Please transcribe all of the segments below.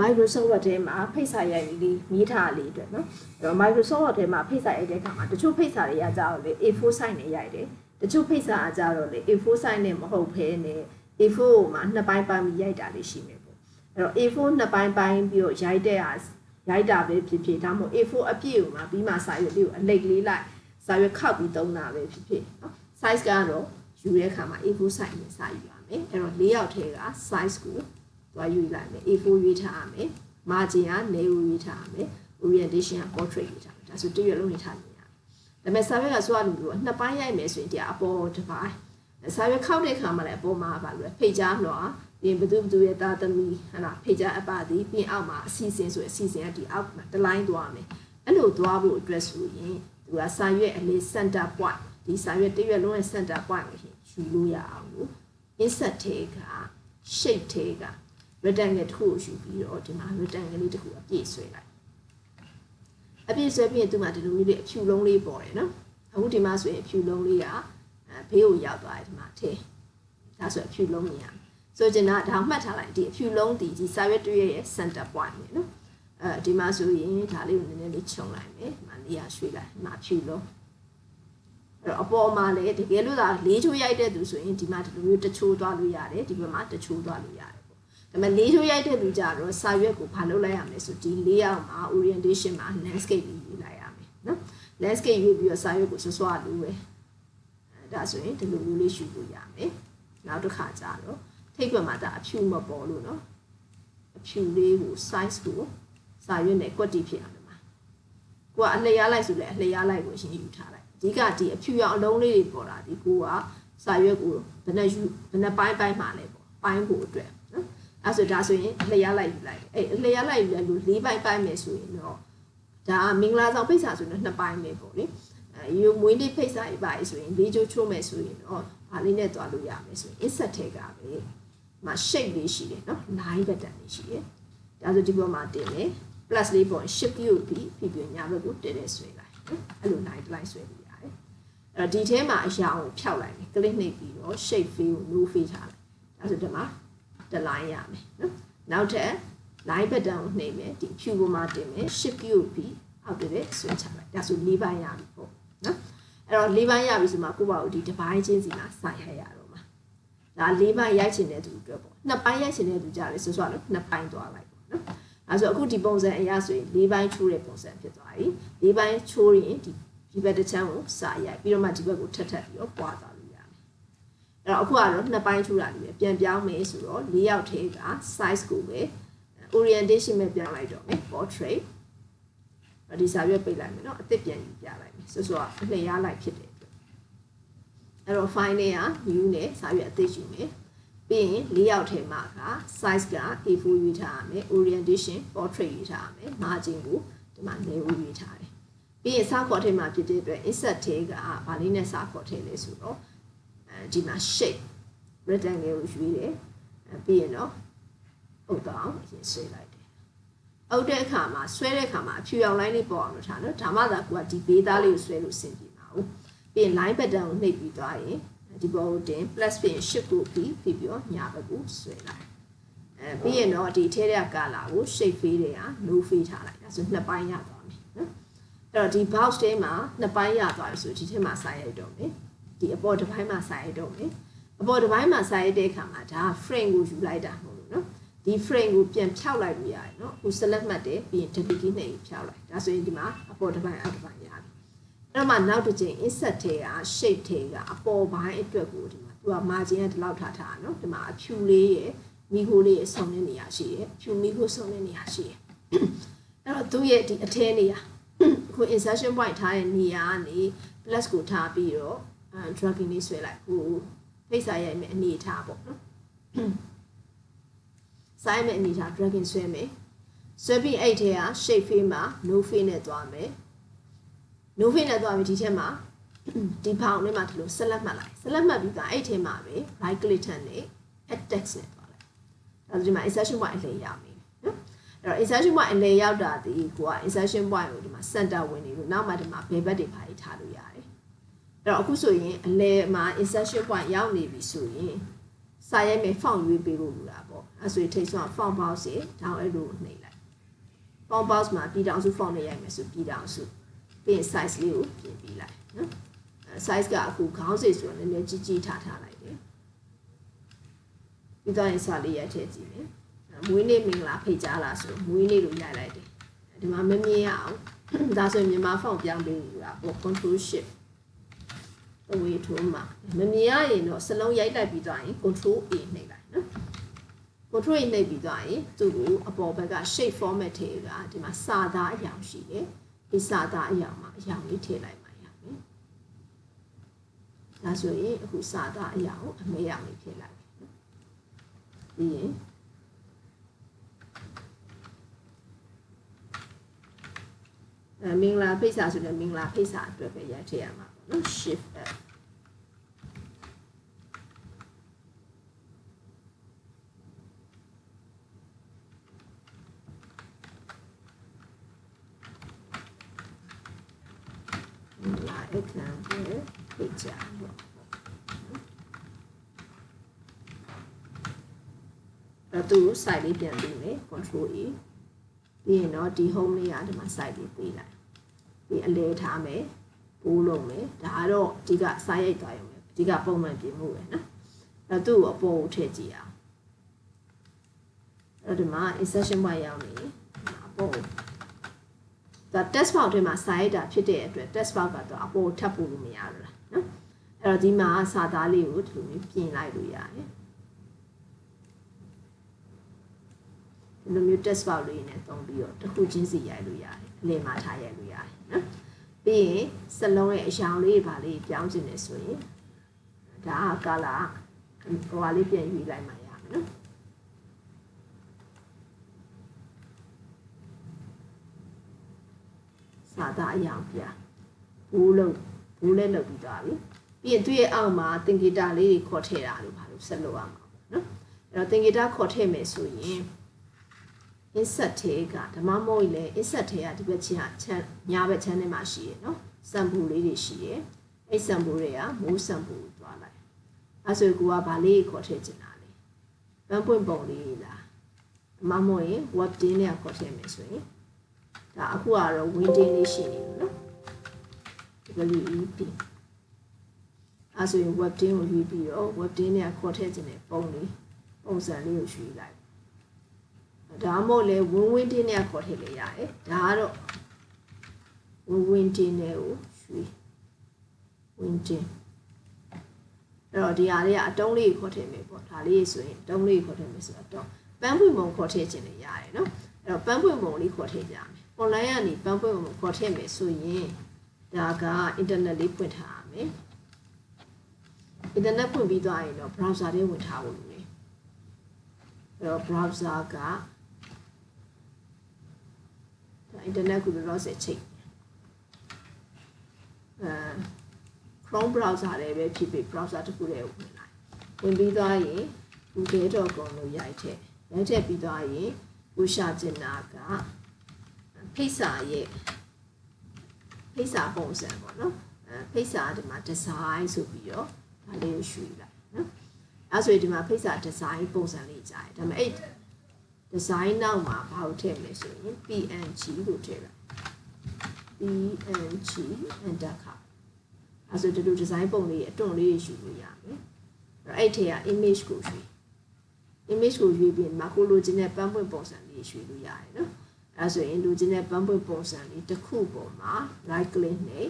Microsoft Word ထဲမှာဖိတ်စာရိုက်လေးမြည်ထားလေးအတွက်နော်အဲ့တော့ Microsoft Word ထဲမှာဖိတ်စာရိုက်တဲ့အခါမှာတချို့ဖိတ်စာတွေကကြာတော့လေ A4 size နဲ့ရိုက်တယ်တချို့ဖိတ်စာကကြာတော့လေ A4 size နဲ့မဟုတ်ဘဲနဲ့ A4 ကိုမှနှစ်ပိုင်းပိုင်းပြီးရိုက်တာလေးရှိမယ်ပေါ့အဲ့တော့ A4 နှစ်ပိုင်းပိုင်းပြီးတော့ရိုက်တဲ့ဟာရိုက်တာပဲဖြစ်ဖြစ်ဒါမှမဟုတ် A4 အပြည့်ကိုမှပြီးမှစာရွက်လေးကိုအလိတ်လေးလိုက်စာရွက်ခောက်ပြီးသုံးတာပဲဖြစ်ဖြစ်နော် size ကတော့ယူတဲ့အခါမှာ A4 size နဲ့စာယူရမယ်အဲ့တော့၄ယောက်ထဲက size ကို သွားယူလိုက်မယ် A4 ရွေးထားရမယ် margin က narrow ရွေးထားရမယ် orientation က portrait ရွေးထားမယ်ဒါဆိုတစ်ရွက်လုံးနေထားနေရဒါပေမဲ့စာရွက်ကဆိုရလို့နှစ်ပိုင်းရိုက်မယ်ဆိုရင်တရားအပေါ်တစ်ပိုင်းစာရွက်ခောက်တဲ့အခါမှာလည်းအပေါ်မှာပါလို့ဖိတ်ကြားတော့ပြင်ဘသူဘသူရဲ့တာသမီဟလာဖိတ်ကြားအပသည်ပြင်အောက်မှာအစီအစဉ်ဆိုအစီအစဉ်ကဒီအောက်မှာတစ်လိုင်းသွားမယ်အဲ့လိုသွားဖို့အတွက်ဆိုရင်သူကစာရွက်အလေး center point ဒီစာရွက်တစ်ရွက်လုံးရဲ့ center point ကိုယူလို့ရအောင်လို့ insert ထဲက shape ထဲက rectangle တစ်ခုကိုယူပြီးတော့ဒီမှာ rectangle လေးတစ်ခုအပြည့်ဆွဲလိုက်အပြည့်ဆွဲပြီးရင်သူ့မှာဒီလိုမျိုးလေးအဖြူလုံးလေးပေါ်တယ်နော်အခုဒီမှာဆိုရင်အဖြူလုံးလေးကအဲဘေးကိုရောက်သွားတယ်ဒီမှာထဲဒါဆိုအဖြူလုံးမြင်ရဆိုကျင်တာဒါမှတ်ထားလိုက်ဒီအဖြူလုံးဒီဒီစာရွက်တွေ့ရဲ့ center point ပဲနော်အဲဒီမှာဆိုရင်ဒါလေးကိုနည်းနည်းလေးခြုံလိုက်မယ်ဒီမှာနေရာရွှေ့လိုက်ဒီမှာအဖြူလုံးအဲ့တော့အပေါ်မှာလည်းတကယ်လို့သာလေးချိုးရိုက်တဲ့သူဆိုရင်ဒီမှာဒီလိုမျိုးတချိုးသွားလို့ရတယ်ဒီဘက်မှာတချိုးသွားလို့ရတယ်ပေါ့ဒါပေ မဲ့လေးချိုးရိုက်တဲ့သူကြတော့စာရွက်ကိုဘာလုပ်လိုက်ရမလဲဆိုဒီလေးယောက်မှာ orientation မှာ landscape ရေးယူလိုက်ရမယ်နော် landscape ရေးပြီးတော့စာရွက်ကိုဆွဆွလို့ပဲအဲဒါဆိုရင်ဒီလိုမျိုးလေးယူလို့ရမယ်နောက်တစ်ခါကြတော့ထိပ်ကွက်မှာဒါအဖြူမပေါ်လို့နော်အဖြူလေးကို size ကိုစာရွက်နဲ့ကွက်တီဖြစ်အောင်ဒီမှာကိုကအလျားလိုက်ဆိုလဲအလျားလိုက်ကိုရှင်းယူထားလိုက်အဓိကဒီအဖြူရောင်အလုံးလေးတွေပေါ်တာဒီကိုကစာရွက်ကိုဘယ်နဲ့ယူဘယ်နဲ့ပိုင်းပိုင်းမှာလဲပေါ့ပိုင်းဖို့အတွက်နော် အဲဆိုဒါဆိုရင်အလျားလိုက်ယူလိုက်အဲအလျားလိုက်ယူလိုက်လို့၄ပိုင်းပိုင်းမယ်ဆိုရင်တော့ဒါမင်္ဂလာဆောင်ဖိတ်စာဆိုတော့နှစ်ပိုင်းပဲပေါ့လေအဲယူမွေးလေးဖိတ်စာကြီးပါဆိုရင်လေးချိုးချိုးမယ်ဆိုရင်တော့ဘာလေးနဲ့သွားလို့ရမယ်ဆိုရင် insert ထဲကပဲမှာ shape လေးရှိတယ်နော် line pattern လေးရှိတယ်ဒါဆိုဒီပေါ်မှာတင်မယ် plus လေးပေါ် shift ကိုပြီးပြီးပြညာဘက်ကိုတည်တဲ့ဆွဲလိုက်နော်အဲ့လို line တစ် line ဆွဲလို့ရတယ်အဲ့တော့ဒီထဲမှာအရာကိုဖြောက်လိုက်မယ် click နှိပ်ပြီးတော့ shape fill ကို no fill ထားလိုက်ဒါဆိုဒီမှာ တစ် line ရမယ်နော်နောက်ထပ် line pattern ကိုနှိပ်မယ်ဒီဖြူပေါ်မှာတင်မယ် shift ကိုပြီးအောက်တဲ့ဆွဲချလိုက်ဒါဆို၄ပိုင်းရပြီပေါ့နော်အဲ့တော့၄ပိုင်းရပြီဆိုမှကိုယ့်ဘာကိုဒီတစ်ပိုင်းချင်းစီမှာစိုက်ရရတော့မှာဒါ၄ပိုင်းရိုက်ချင်တဲ့သူအတွက်ပေါ့နှစ်ပိုင်းရိုက်ချင်တဲ့သူကြတယ်ဆိုဆိုလို့နှစ်ပိုင်းသွားလိုက်ပေါ့နော်အဲဆိုအခုဒီပုံစံအရာဆိုရင်၄ပိုင်းချိုးတဲ့ပုံစံဖြစ်သွားပြီ၄ပိုင်းချိုးရင်ဒီဒီဘက်တစ်ချမ်းကိုစာရိုက်ပြီးတော့မှဒီဘက်ကိုထပ်ထပ်ပြီးတော့ပွားသွားလို့ရ တယ်အဲ့တော့အခုကတော့နှစ်ပိုင်းချိုးတာလေးပဲပြန်ပြောင်းမယ်ဆိုတော့၄ယောက်ထဲက size ကိုပဲ orientation ပဲပြောင်းလိုက်တော့မယ် portrait ဒီစာရွက်ပိတ်လိုက်မယ်เนาะအသစ်ပြန်ယူပြလိုက်မယ်ဆိုဆိုအလှည့်ရလိုက်ဖြစ်တယ်အဲ့တော့ file နဲ့က new နဲ့စာရွက်အသစ်ယူမယ်ပြီးရင်၄ယောက်ထဲမှာက size က A4 ရွေးထားရမယ် orientation portrait ရွေးထားရမယ် margin ကိုဒီမှာ narrow ရွေးထားတယ်ပြီးရင်စာခေါ်ထဲမှာဖြစ်တဲ့အတွက် insert ထဲကဗာလေးနဲ့စာခေါ်ထဲလဲဆိုတော့အဲ ဒီမှာ shape rectangle ကိုရွေးတယ်ပြီးရင်တော့အုတ်တော့အရင်ဆွဲလိုက်တယ်အုတ်တဲ့အခါမှာဆွဲတဲ့အခါမှာအဖြူရောင် line လေးပေါ်အောင်လုပ်ထားနော်ဒါမှသာကိုကဒီဘေးသားလေးကိုဆွဲလို့ဆင်ပြေမှာဟုတ်ပြီးရင် line pattern ကိုနှိပ်ပြီးသွားရင်ဒီပေါ်ကိုတင် plus ပြီးရင် shift ကိုပြီးပြီးပြီးတော့ညာဘက်ကိုဆွဲလိုက်အဲပြီးရင်တော့ဒီထဲတဲ့ color ကို shape fade တွေက no fade ထားလိုက်ဒါဆိုနှစ်ပိုင်းရသွားပြီနော်အဲ့တော့ဒီ box ထဲမှာနှစ်ပိုင်းရသွားပြီဆိုဒီထဲမှာစာရိုက်တော့မယ် ဒီအပေါ်တစ်ပိုင်းမှာစာရိုက်တော့မယ်အပေါ်တစ်ပိုင်းမှာစာရိုက်တဲ့အခါမှာဒါ frame ကိုယူလိုက်တာမဟုတ်လို့နော်ဒီ frame ကိုပြန်ဖြောက်လိုက်လို့ရတယ်နော်အခု select မှတ်တယ်ပြီးရင် delete key နဲ့ဖြောက်လိုက်ဒါဆိုရင်ဒီမှာအပေါ်တစ်ပိုင်းအောက်တစ်ပိုင်းရပြီအဲ့တော့မှနောက်တစ်ချိန် insert ထဲက shape ထဲကအပေါ်ပိုင်းအတွက်ကိုဒီမှာသူက margin ကဒီလောက်ထားထားနော်ဒီမှာအဖြူလေးရယ်မိခိုးလေးရယ်ဆုံတဲ့နေရာရှိရယ်ဖြူမိခိုးဆုံတဲ့နေရာရှိရယ်အဲ့တော့သူ့ရဲ့ဒီအထဲနေရာအခု insertion point ထားတဲ့နေရာကနေ plus ကိုထားပြီးတော့ dragging လေးဆွဲလိုက်ဟိုဖိတ်စာရိုက်မယ်အနေထားပေါ့နော်ဆိုင်မဲ့အနေထား dragging ဆွဲမယ်ဆွဲပြီးအဲ့ထဲက shape fill မှာ no fill နဲ့သွားမယ် no fill နဲ့သွားပြီးဒီထဲမှာဒီဖောင်ထဲမှာဒီလိုဆက်လက်မှတ်လိုက်ဆက်လက်မှတ်ပြီးသားအဲ့ထဲမှာပဲ right click ထန်နဲ့ add text နဲ့သွားလိုက်ဒါဆိုဒီမှာ insertion point အလဲရမယ်နော်အဲ့တော့ insertion point အလဲရောက်တာဒီကိုက insertion point ကိုဒီမှာ center ဝင်နေလို့နောက်မှဒီမှာဘယ်ဘက်တွေဖားထားလို့ရတယ်အဲ့ တော့အခုဆိုရင်အလဲမှာ insertion point ရောက်နေပြီဆိုရင်စာရိုက်မယ် font ရွေးပေးဖို့လိုတာပေါ့ပေါ့အဲဆိုရင်ထိတ်ဆုံး font box ရေဒါအဲ့လိုနှိပ်လိုက် font box မှာပြည်တောင်စု font နဲ့ရိုက်မယ်ဆိုပြည်တောင်စုပြီးရင် size လေးကိုပြင်ပြီးလိုက်နော် size ကအခုခေါင်းစိတ်ဆိုတော့နည်းနည်းကြီးကြီးထားထားလိုက်တယ်ပြီးတော့ရင်စာလေးရိုက်ထည့်ကြည့်မယ်မွေးနေ့မင်္ဂလာဖိတ်ကြားလာဆိုမွေးနေ့လို့ရိုက်လိုက်တယ်ဒီမှာမမြင်ရအောင်ဒါဆိုရင်မြန်မာ font ပြောင်းပေးလို့ရပေါ့ control shift အဝေးထိုးမှာမမြင်ရရင်တော့စလုံးရိုက်လိုက်ပြီးသွားရင် control A နှိပ်လိုက်နော် control A နှိပ်ပြီးသွားရင်သူ့ကိုအပေါ်ဘက်က shape format ထဲကဒီမှာစာသားအရောင်ရှိတယ်ဒီစာသားအရောင်မှာအရောင်လေးထည့်လိုက်ပါရမယ်ဒါဆိုရင်အခုစာသားအရောင်ကိုအမဲရောင်လေးထည့်လိုက်နော်ပြီးရင်အဲမင်္ဂလာဖိတ်စာဆိုတဲ့မင်္ဂလာဖိတ်စာအတွက်ပဲရိုက်ထည့်ရမှာပေါ့နော် shift F လာအခန်းကိုဖိတ်ကြတော့အဲ့သူ site လေးပြန်ပြီးမယ် control E ပြီးရင်တော့ဒီ home လေးကဒီမှာ site လေးပေးလိုက်ပြီးအလဲထားမယ် ပိုးလုံးမယ်ဒါကတော့အဓိကစာရိုက်သွားရုံပဲအဓိကပုံမှန်ပြင်မှုပဲနော်အဲ့သူ့ကိုအပေါ်ကိုထည့်ကြည့်အောင်အဲ့ဒီမှာ insertion point ရောက်နေအပေါ်ကိုဒါ test box ထဲမှာစာရိုက်တာဖြစ်တဲ့အတွက် test box ကတော့အပေါ်ထပ်ပို့လို့မရဘူးလားနော်အဲ့တော့ဒီမှာစာသားလေးကိုဒီလိုမျိုးပြင်လိုက်လို့ရတယ်ဒီလိုမျိုး test box လေးနဲ့တုံးပြီးတော့တစ်ခုချင်းစီရိုက်လို့ရတယ်အလယ်မှာထားရိုက်လို့ရတယ်နော် ပြီးရင်စလုံးရဲ့အရောင်လေးပါလေးပြောင်းကျင်နေဆိုရင်ဒါက color ဟိုဟာလေးပြန်ယူလိုက်မှရမယ်နော်စာသားအရောင်ပြဘူးလုံးဘူးလဲလုပ်ပြီးသွားပြီပြီးရင်သူ့ရဲ့အောက်မှာသင်္ကေတလေးတွေခေါ်ထည့်တာလို့ပါလို့ဆက်လုပ်ရမှာပေါ့နော်အဲ့တော့သင်္ကေတခေါ်ထည့်မယ်ဆိုရင် insert ထဲကဓမ္မမဟုတ်လေ insert ထဲကဒီဘက်ချမ်းချမ်းညာဘက်ချမ်းထဲမှာရှိရယ်နော်စံပူလေးတွေရှိရယ်အဲ့စံပူတွေကမိုးစံပူကိုတွားလိုက်အဲဆိုကူကဗာလေးခေါ်ထည့်ချင်တာလေပန်းပွင့်ပုံလေးလားဓမ္မမဟုတ်ရင် web din နဲ့ခေါ်ထည့်မယ်ဆိုရင်ဒါအခုကတော့ winding လေးရှိနေလို့နော် WEP အဲဆိုရင် web din ကိုယူပြီးတော့ web din နဲ့ခေါ်ထည့်ချင်တဲ့ပုံလေးပုံစံလေးကိုယူလိုက် ဒါမှမဟုတ်လေဝင်းဝင်းတင်းနဲ့ခေါ်ထည့်လေရတယ်ဒါကတော့ဝင်းဝင်းတင်းနဲ့ကိုရွှေဝင်းတင်းအဲ့တော့ဒီဟာလေးကအတုံးလေးခေါ်ထည့်မယ်ပေါ့ဒါလေးဆိုရင်အတုံးလေးခေါ်ထည့်မယ်ဆိုတော့ပန်းပွင့်မုံခေါ်ထည့်ခြင်းလေရတယ်နော်အဲ့တော့ပန်းပွင့်မုံလေးခေါ်ထည့်ကြမယ် online ကနေပန်းပွင့်မုံခေါ်ထည့်မယ်ဆိုရင်ဒါက internet လေးဖွင့်ထားရမယ် internet ဖွင့်ပြီးသွားရင်တော့ browser လေးဝင်ထားဖို့လိုတယ်အဲ့တော့ browser က internet ကိုလောလောဆယ်ချိန်အဲ Chrome browser လည်းပဲဖြစ်ဖြစ် browser တစ်ခုတည်းဝင်လိုက်ဝင်ပြီးသွားရင် google.com လို့ရိုက်ထည့်ရိုက်ထည့်ပြီးသွားရင်ကိုရှာချင်တာကဖိတ်စာရဲ့ဖိတ်စာပုံစံပေါ့နော်အဲဖိတ်စာဒီမှာ design ဆိုပြီးတော့ဒါလေးကိုရွှေ့လိုက်နော်အဲဆိုရင်ဒီမှာဖိတ်စာ design ပုံစံလေးကြားတယ်ဒါပေမဲ့အဲ့ design နောက်မှာဘာလို့ထည့်မလဲဆိုရင် png လို့ထည့်လိုက် png enter ခါအဲဆိုဒီလို design ပုံလေးအတွန့်လေးယူလို့ရမယ်အဲ့ထဲက image ကိုရွှေ့ image ကိုရွေးပြီးမကိုလိုချင်တဲ့ပန်းပွင့်ပုံစံလေးရွှေ့လို့ရတယ်နော်အဲဆိုရင်လိုချင်တဲ့ပန်းပွင့်ပုံစံလေးတစ်ခုပေါ်မှာ right click နဲ့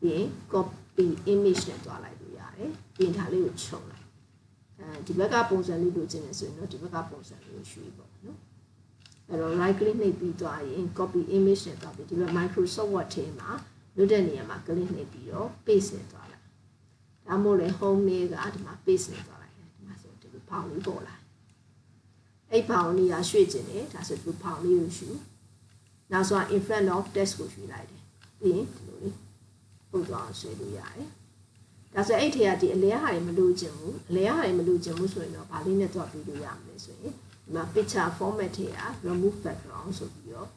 ပြီးရင် copy image နဲ့တွားလိုက်လို့ရတယ်ပြင်ထားလေးကိုခြုံလိုက်အဲဒီဘက်ကပုံစံလေးလိုချင်တယ်ဆိုရင်တော့ဒီဘက်ကပုံစံလေးကိုရွှေ့ပေါ့နော် အဲ့တော့ right click နှိပ်ပြီးသွားရင် copy image နဲ့တွားပြီးဒီဘက် Microsoft Word ထဲမှာလွတ်တဲ့နေရာမှာ click နှိပ်ပြီးတော့ paste နဲ့တွားလိုက်ဒါမို့လဲ home လေးကဒီမှာ paste နဲ့တွားလိုက်တယ်ဒီမှာဆိုဒီလိုပေါင်းလေးပေါ်လာအဲ့ပေါင်းလေးကရွှေ့ခြင်းတယ်ဒါဆိုဒီလိုပေါင်းလေးကိုယူနောက်ဆို in front of text ကိုယူလိုက်တယ်ပြီးရင်ဒီလိုလေးပုတ်သွားအောင်ဆွဲလို့ရတယ်ဒါဆိုအဲ့ထဲကဒီအလဲဟာတွေမလို့ခြင်းဘူးအလဲဟာတွေမလို့ခြင်းဘူးဆိုရင်တော့ဗာလေးနဲ့တော့ပြီးလို့ရမယ်ဆိုရင်ဒီ မှာ picture format ထဲက remove background ဆိုပြီးတော့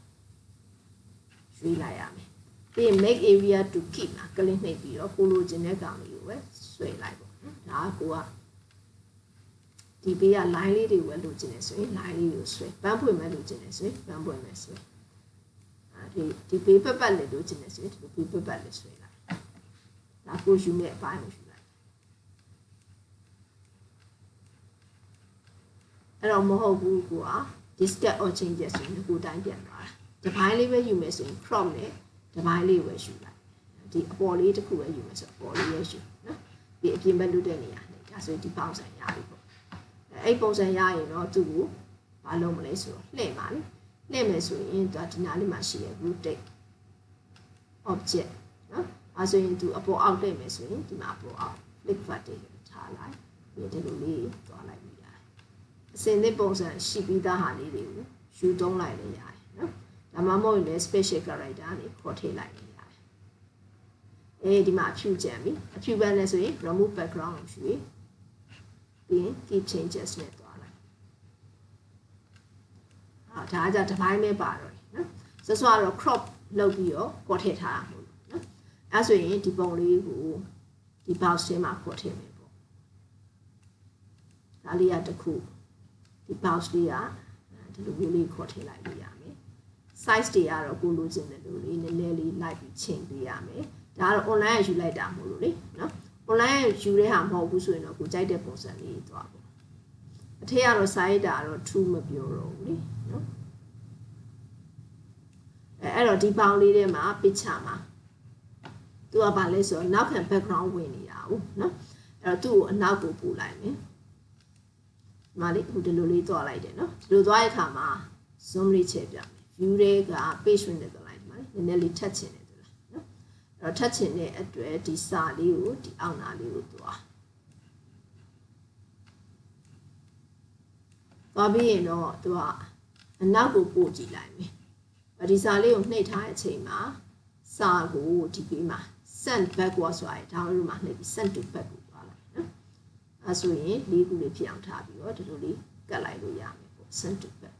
ရွေးလိုက်ရမယ်ပြီးရင် make area to keep မှာ click နှိပ်ပြီးတော့ကိုလိုချင်တဲ့ကောင်လေးကိုပဲဆွဲလိုက်ပေါ့နော်ဒါကကိုကဒီဘေးက line လေးတွေဝယ်လို့ကျင်နေဆိုရင် line လေးကိုဆွဲဘန်းဖွင့်မဲ့လို့ကျင်နေဆိုရင်ဘန်းဖွင့်မဲ့ဆွဲအဲဒီဒီဘေးပတ်ပတ်လေးလို့ကျင်နေဆိုရင်ဒီဘေးပတ်ပတ်လေးဆွဲလိုက်ဒါကိုယူမဲ့အပိုင်းကိုယူလိုက် အဲ့တော့မဟုတ်ဘူးကွာ discard or changes ဆိုရင်ကိုတိုင်းပြန်သွားတာဒီဘိုင်းလေးပဲယူမယ်ဆိုရင် crop နဲ့ဒီဘိုင်းလေးပဲယူလိုက်ဒီအပေါ်လေးတစ်ခုပဲယူမယ်ဆိုအပေါ်လေးပဲယူနော်ဒီအပြင်ဘက်လွတ်တဲ့နေရာနဲ့ဒါဆိုရင်ဒီပေါင်းစံရပြီပေါ့အဲ့ပုံစံရရင်တော့သူ့ကိုမလုပ်မလဲဆိုတော့လှည့်ပါလေလှည့်မယ်ဆိုရင်သူကဒီနားလေးမှာရှိတဲ့ rotate object နော်အဲဆိုရင်သူအပေါ်အောက်လှည့်မယ်ဆိုရင်ဒီမှာအပေါ်အောက် flick vertical ထားလိုက်ပြီးဒီလိုလေးသွားလိုက်ပြီးရတယ် အစင်သစ်ပုံစံရှိပြီးသားဟာလေးတွေကိုယူသုံးလိုက်လည်းရတယ်နော်ဒါမှမဟုတ်ရင်လည်း special character နေခေါ်ထည့်လိုက်လည်းရတယ်အဲဒီမှာအဖြူကြံပြီအဖြူပန်းလဲဆိုရင် remove background ကိုယူပြီးပြီးရင် keep changes နဲ့သွားလိုက်ဟာဒါကကြတစ်ပိုင်းပဲပါတော့နော်စစတော့ crop လုပ်ပြီးတော့ခေါ်ထည့်ထားတာမဟုတ်ဘူးနော်အဲဆိုရင်ဒီပုံလေးကိုဒီ box ထဲမှာခေါ်ထည့်မယ်ပေါ့ဒါလေးကတစ်ခု ဒီ box လေးကဒီလိုမျိုးလေးခေါ်ထည့်လိုက်လို့ရမယ် size တွေကတော့ကိုလိုချင်တယ်လို့လေးနည်းနည်းလေးလိုက်ပြီးချိန်ပေးရမယ်ဒါကတော့ online ယူလိုက်တာမဟုတ်လို့လေနော် online ယူတဲ့ဟာမဟုတ်ဘူးဆိုရင်တော့ကိုကြိုက်တဲ့ပုံစံလေးသွားပေါ့အထက်ကတော့ size တာကတော့ true မပြောတော့ဘူးလေနော်အဲအဲ့တော့ဒီပေါင်းလေးထဲမှာ picture မှာသူကဘာလဲဆိုတော့နောက်ခံ background ဝင်နေတာဟုတ်နော်အဲ့တော့သူ့ကိုအနောက်ကိုပို့လိုက်မယ် ဒီမှာလေဟိုဒီလိုလေးသွားလိုက်တယ်နော်ဒီလိုသွားတဲ့အခါမှာ zoom လေးချဲ့ပြမယ် view တွေက page ဝင်နေသွားလိုက်ဒီမှာလေနည်းနည်းလေးထပ်ချင်တယ်သူလားနော်အဲ့တော့ထပ်ချင်တဲ့အတွက်ဒီစာလေးကိုဒီအောက်နာလေးကိုသွားသွားပြီးရင်တော့သူကအနောက်ကိုပို့ကြည့်လိုက်မယ်ဒီစာလေးကိုနှိပ်ထားတဲ့အချိန်မှာစာကိုဒီပေးမှာ send backward ဆိုတာဒါမှမဟုတ်နှိပ်ပြီး send to back ကိုသွားလိုက်နော် အဲဆိုရင်လေးခုလေးဖြစ်အောင်ထားပြီးတော့ဒီလိုလေးကတ်လိုက်လို့ရမယ်ပေါ့ send to back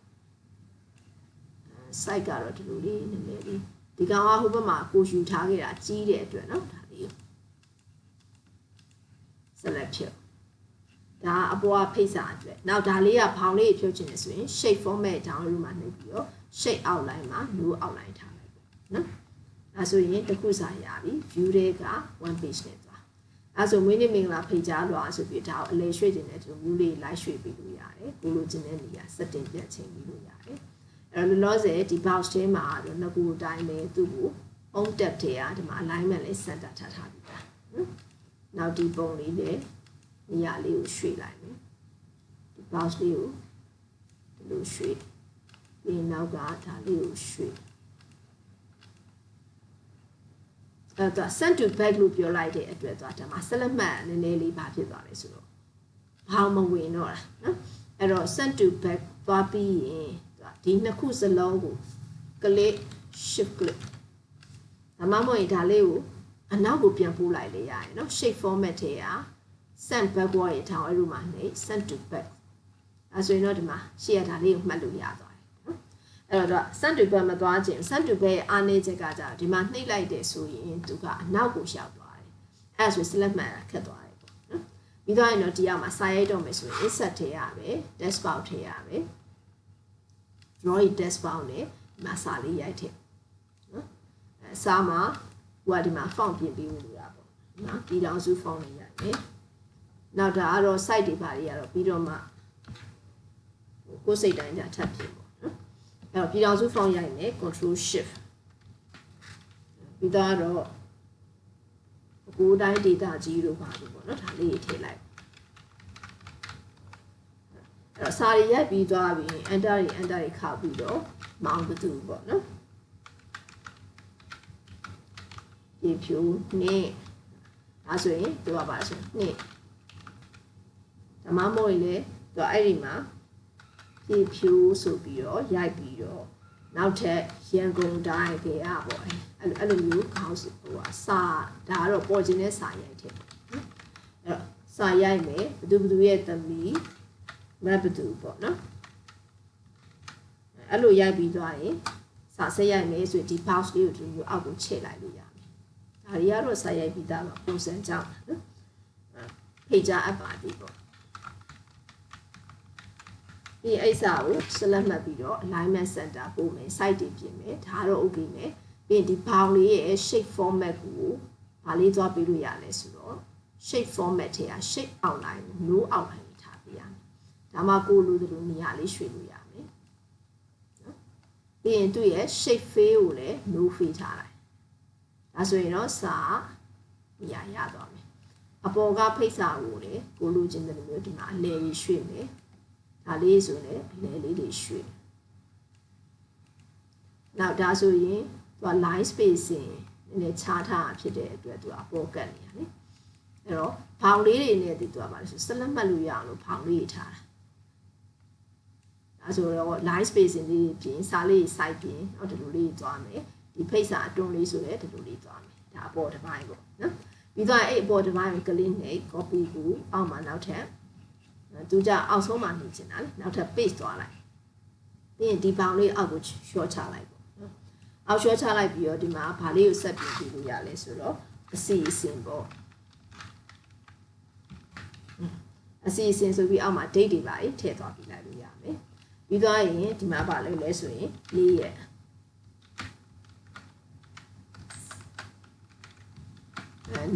site ကတော့ဒီလိုလေးနည်းနည်းလေးဒီကောင်ကဟိုဘက်မှာကိုယူထားခဲ့တာကြီးတဲ့အတွက်နော်ဒါလေး select ဖြစ်ဒါအပေါ်ကဖိတ်စာအတွက်နောက်ဒါလေးကဘောင်လေးဖြုတ်ချင်တယ်ဆိုရင် shape format download မှာနှိပ်ပြီးတော့ shape outline မှာ no outline ထားလိုက်ပေါ့နော်အဲဆိုရင်တစ်ခုစာရပြီ view တွေက one page နဲ့သွား အဲဆိုမွေးနေ့မင်္ဂလာဖိတ်ကြားလွှာဆိုပြီးဒါကိုအလဲရွှေ့ခြင်းနဲ့ဒီလိုမျိုးလေးလိုက်ရွှေ့ပြီးလို့ရတယ်ကိုလိုချင်တဲ့နေရာ setting ပြတ်ချိန်ပြီးလို့ရတယ်အဲလိုလောဆယ်ဒီ box ထဲမှာတော့ငကူအတိုင်းပဲသူ့ကို home tab ထဲကဒီမှာ alignment လေး center ထားထားပြီးတာနော်နောက်ဒီပုံလေးနဲ့နေရာလေးကိုရွှေ့လိုက်မယ်ဒီ box လေးကိုဒီလိုရွှေ့ပြီးနောက်ကဒါလေးကိုရွှေ့ အဲသူက send to back လို့ပြောလိုက်တဲ့အတွက်သူကဒါမှာဆက်လက်မှတ်နည်းနည်းလေးပါဖြစ်သွားတယ်ဆိုတော့ဘာမဝင်တော့လားနော်အဲ့တော့ send to back သွားပြီးရင်သူကဒီနှစ်ခုစလုံးကို click shift click ဒါမှမဟုတ်ဒါလေးကိုအနောက်ကိုပြန်ပို့လိုက်လေရတယ်နော် shape format ထဲက send backward ရထောင်အဲ့လိုမှနေ send to back အဲဆိုရင်တော့ဒီမှာရှေ့ရဒါလေးကိုမှတ်လို့ရသွား တယ်နော်အဲ့တော့ send to back မသွားခြင်း send to back ရဲ့အားနည်းချက်ကကြဒီမှာနှိပ်လိုက်တယ်ဆိုရင်သူကအနောက်ကိုရှောက်သွားတယ်အဲ့ဆို select မှတ်ခက်သွားတယ်ပေါ့နော်ပြီးတော့ရင်တော့ဒီအောက်မှာစာရိုက်တော့မယ်ဆိုရင် insert ထဲရပဲ desktop ထဲရပဲ drawing test ပေါင်းနဲ့ဒီမှာစာလေးရိုက်ထည့်နော်အဲစာမှာဟိုကဒီမှာ font ပြင်ပေးလို့ရပါပေါ့နော်ဒီလောင်စု font လေးရိုက်မယ်နောက်ဒါကတော့ site တွေပါတွေကတော့ပြီးတော့မှကိုယ်စိတ်တိုင်းကြထပ်ပြင်ပေါ့နော် အဲ့တော့ပြည်တော်စု font ရိုက်မယ် control shift ပြီးတော့တော့ကိုယ်တိုင်း data ကြီးတို့ပါလို့ပေါ့နော်ဒါလေးထည့်လိုက်အဲ့တော့စာရီရိုက်ပြီးသွားပြီး enter တွေ enter တွေခောက်ပြီးတော့မောင်းတူပေါ့နော်ဒီဖြူနဲ့အဲဆိုရင်သူကပါဆိုနှစ်ဓမ္မမို့ရင်လေသူအဲ့ဒီမှာ ဒီဖြူဆိုပြီးတော့ရိုက်ပြီးတော့နောက်ထပ်ရန်ကုန်တိုင်းခေရပေါ့အဲ့အဲ့လိုမျိုးခေါင်းဟိုဟာစာဒါကတော့ပေါ်ခြင်းနဲ့စာရိုက်တယ်နော်အဲ့တော့စာရိုက်မယ်ဘသူဘသူရဲ့သမီးမဘသူပေါ့နော်အဲ့လိုရိုက်ပြီးသွားရင်စာဆက်ရိုက်မယ်ဆိုရင်ဒီ box လေးကိုဒီလိုအောက်ကိုချဲ့လိုက်လို့ရမယ်ဒါတွေကတော့စာရိုက်ပြီးသားပါပုံစံကြောင့်နော်ဖိတ်ကြားအပ်ပါပြီပေါ့ ပြီးရင်အဲ့စာကို select မှတ်ပြီးတော့ alignment center ပို့မယ် site တွေပြင်မယ်ဒါတော့ okay မယ်ပြီးရင်ဒီ bound လေးရဲ့ shape format ကိုဗာလေးသွားပေးလို့ရလဲဆိုတော့ shape format ထဲက shape outline ကို no outline လေးထားပေးရမယ်ဒါမှကိုလိုသလိုနေရာလေးရွှေ့လို့ရမယ်နော်ပြီးရင်သူ့ရဲ့ shape fill ကိုလည်း no fill ထားလိုက်ဒါဆိုရင်တော့စာနေရာရသွားမယ်အပေါ်ကဖိတ်စာကိုလေကိုလိုချင်တဲ့လိုမျိုးဒီမှာအလဲကြီးရွှေ့မယ် ဒါလေးဆိုလည်းအလဲလေးတွေရွှေ့နောက်ဒါဆိုရင်သူက line spacing နည်းနည်းခြားထားတာဖြစ်တဲ့အတွက်သူကအပေါ်ကတ်နေရလေအဲ့တော့ဘောင်လေးတွေနဲ့ဒီသူကပါလို့ဆိုဆက်လက်မှတ်လို့ရအောင်လို့ဘောင်လေးတွေထားတာဒါဆိုတော့ line spacing လေးတွေပြင်စာလေး site ပြင်တော့ဒီလိုလေးသွားမယ်ဒီဖိတ်စာအတွန်းလေးဆိုလည်းဒီလိုလေးသွားမယ်ဒါအပေါ်တစ်ပိုင်းပေါ့နော်ပြီးတော့အဲ့အပေါ်တစ်ပိုင်းကို click နဲ့ copy ကိုအောက်မှာနောက်ထပ် သူကြအောက်ဆုံးမှာနေချင်တာလေနောက်ထပ် paste သွားလိုက်ပြီးရင်ဒီဘောင်လေးအောက်ကို short ချလိုက်ပေါ့နော်အောက် short ချလိုက်ပြီးတော့ဒီမှာဘာလေးကိုဆက်ပြင်ပြလို့ရလဲဆိုတော့အစီအစဉ်ပေါ့အစီအစဉ်ဆိုပြီးအောက်မှာ date တွေပါထည့်သွားပြလိုက်လို့ရမယ်ပြီးသွားရင်ဒီမှာပါလို့လဲဆိုရင်၄ရက်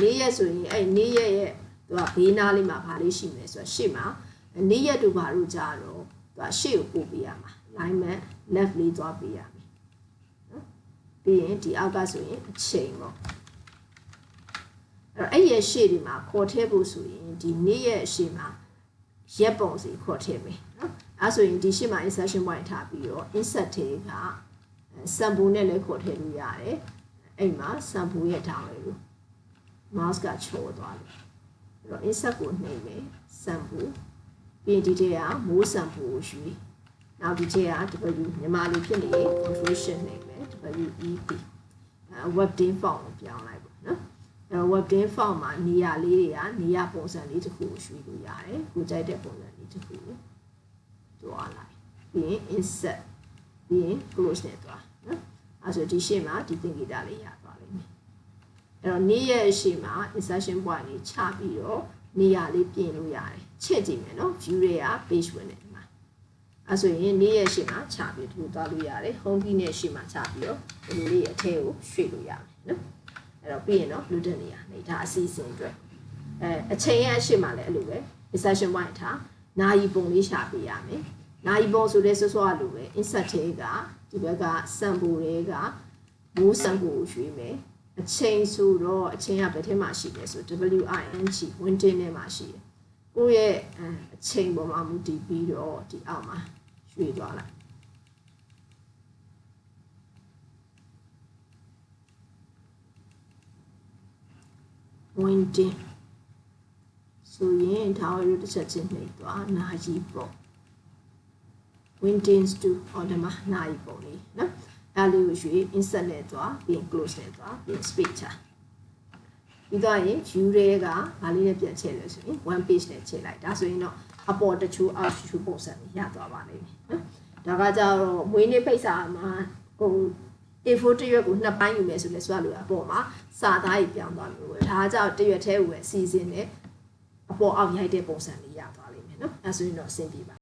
နေ့ရက်ဆိုရင်အဲ့နေ့ရက်ရဲ့သူကဘေးနားလေးမှာဘာလေးရှိမလဲဆိုတော့ရှေ့မှာ နေ့ရက်တို့ဘာလို့ကြာတော့သူကရှေ့ကိုပို့ပေးရမှာ alignment left လေးသွားပေးရမယ်နော်ပြီးရင်ဒီအောက်ကဆိုရင်အချိန်ပေါ့အဲ့တော့အဲ့ရဲ့ရှေ့ဒီမှာခေါ်ထည့်ဖို့ဆိုရင်ဒီနေ့ရဲ့ရှေ့မှာရက်ပုံစီခေါ်ထည့်မယ်နော်အဲ့ဆိုရင်ဒီရှေ့မှာ insertion point ထားပြီးတော့ insert ထဲက sample နဲ့လည်းခေါ်ထည့်လို့ရတယ်အဲ့မှာ sample ရဲ့ထောင်လေးကို mouse ကချိုးသွားတယ်အဲ့တော့ insert ကိုနှိပ်မယ် sample ပြီးရင်ဒီထဲက more sample ကိုယူနောက်ဒီထဲက w မြန်မာလိုဖြစ်နေ control shift နှိပ်မယ် wep အဲ web dim font ကိုပြောင်းလိုက်ပေါ့နော်အဲ web dim font မှာနေရာလေးတွေကနေရာပုံစံလေးတစ်ခုကိုရွှေ့လို့ရတယ်ကိုကြိုက်တဲ့ပုံစံလေးတစ်ခုကိုတွားလိုက်ပြီးရင် insert ပြီးရင် close နဲ့တွားနော်အဲဆိုဒီရှေ့မှာဒီသင်္ကေတလေးရသွားလိမ့်မယ်အဲ့တော့နေ့ရက်ရှေ့မှာ insertion point လေးချပြီးတော့နေရာလေးပြင်လို့ရတယ် ချက်ကြည့်မယ်နော် view တွေက page ဝင်တယ်ဒီမှာအဲဆိုရင်နေ့ရက်ရှေ့မှာချပြီးဒီလိုသွားလို့ရတယ် home key နဲ့ရှေ့မှာချပြီးတော့ဒီလိုလေးအထဲကိုရွှေ့လို့ရတယ်နော်အဲ့တော့ပြီးရင်တော့ load နေရနေဒါအစီအစဉ်အတွက်အဲအချိန်ရဲ့အရှေ့မှာလည်းအဲ့လိုပဲ insertion point ထားနာယီပုံလေးရှာပေးရမယ်နာယီပုံဆိုတဲ့စောစောကလိုပဲ insert ထဲကဒီဘက်က sample တွေကမိုး sample ကိုရွှေ့မယ်အချိန်ဆိုတော့အချိန်ကဘယ်ထဲမှာရှိလဲဆို WING window နဲ့မှာရှိတယ် ကိုယ့်ရဲ့အချိန်ပေါ်မှာမူတည်ပြီးတော့ဒီအောက်မှာရွှေ့သွားလိုက် window ဆိုရင်ဒါဝရတစ်ချက်ချင်းနှိပ်သွားနာကြီးပေါ့ Windows 2 order မှာနိုင်ပုံလေးနော်အဲလေးကိုရွှေ့ insert နဲ့သွားပြီး close နဲ့သွားပြီး speed ချ ပြီးတော့ရင် view တွေကဗာလေးနဲ့ပြန်ချက်လို့ဆိုရင် one page နဲ့ချက်လိုက်ဒါဆိုရင်တော့အပေါ်တချို့အောက်တချို့ပုံစံတွေရသွားပါလိမ့်မယ်နော်ဒါကကြတော့မွေးနေ့ပိတ်စာမှာဟို A4 တရွက်ကိုနှစ်ပိုင်းယူမယ်ဆိုလဲဆိုရလို့အပေါ်မှာစာသားကြီးပြောင်းသွားလို့ပဲဒါကကြောင့်တရွက်သေးကိုပဲစီစဉ်နဲ့အပေါ်အောက်ရိုက်တဲ့ပုံစံလေးရသွားလိမ့်မယ်နော်အဲဆိုရင်တော့အဆင်ပြေပါ